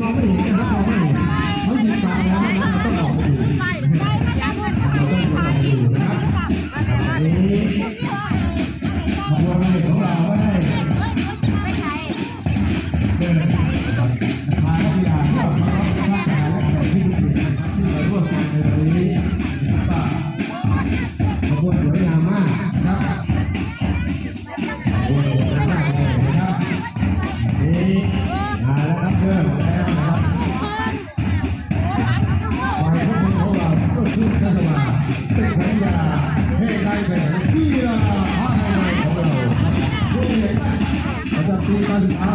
มองไม่เห็นนะครับองไม่เห็นเขายิงตาแล้วนะเราต้องออกไปดู เป็นสัญญาให้ได้เป็นกีฬาภาในของเราครับผู้เล่นประจำปีการศึกษา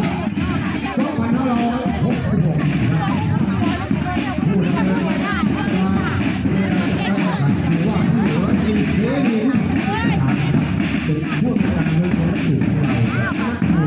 2566นะครับผู้ดำเนินการเรียนการแข่งขันถือว่าผู้เหลืออินเทนินเป็นผู้จัดการเงินของสื่อของเรา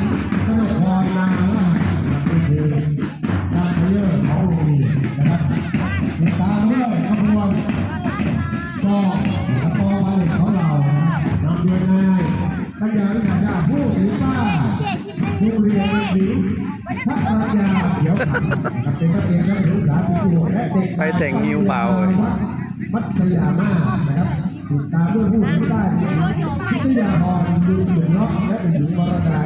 ด็กหญิงกนกพรนางลานี่คือการเลือกของโรงเรียนนะครับตามเรื่องขบวนก็กระโปรงวันของเรานำโดยนายปัญญาวิชาชาผู้ถือป้าโรงเรียนหญิงทัศนยาเขียวขันเป็นนักเรียนนักศึกษาปีที่หกและเด็กไปแต่งงิ้วเบาเลยมัสยามานะครับติดตามด้วยผู้ที่ได้พิทยาพรดูเหมือนล็อกและเป็นหญิงวรดา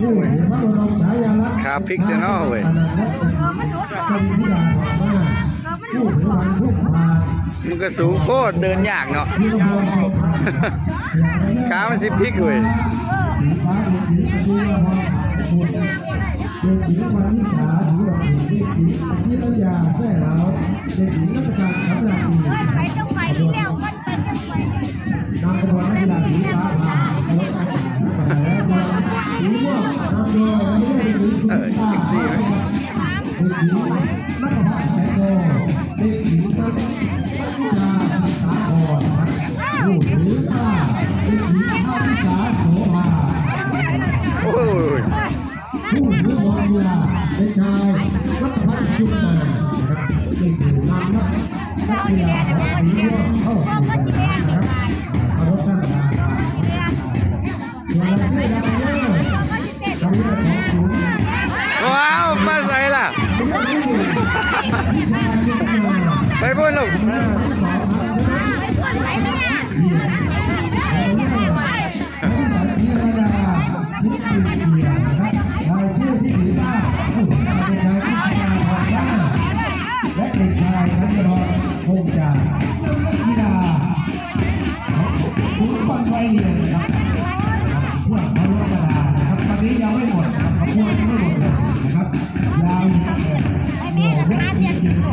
จินดาโอ้ยผู้ถือพระบรมฉายาลักษณ์ครับพิกเซนอลเว้ยอนันต์และเป็นหญิงพิทยาพรมากผู้ถือวันผู้พามันก็สูงโคตรเดินยากเนาะที่พรเอาผ่านขามันสิพลิกเว้ย เด็กหญิงสุนิตาเด็กหญิงนักพัฒน์แสงโตเด็กหญิงนักนักกีฬาศึกษาพรผู้ถือผ้าเหญิงภาพิสาโสภาโอ้ยผู้ถือบอลกีฬาเป็นชายรัตพัฒน์จุนมานะครับเป็นผู้นำนักนักกีฬาของสีม่วงเข้าสู่สนามนะครับ มา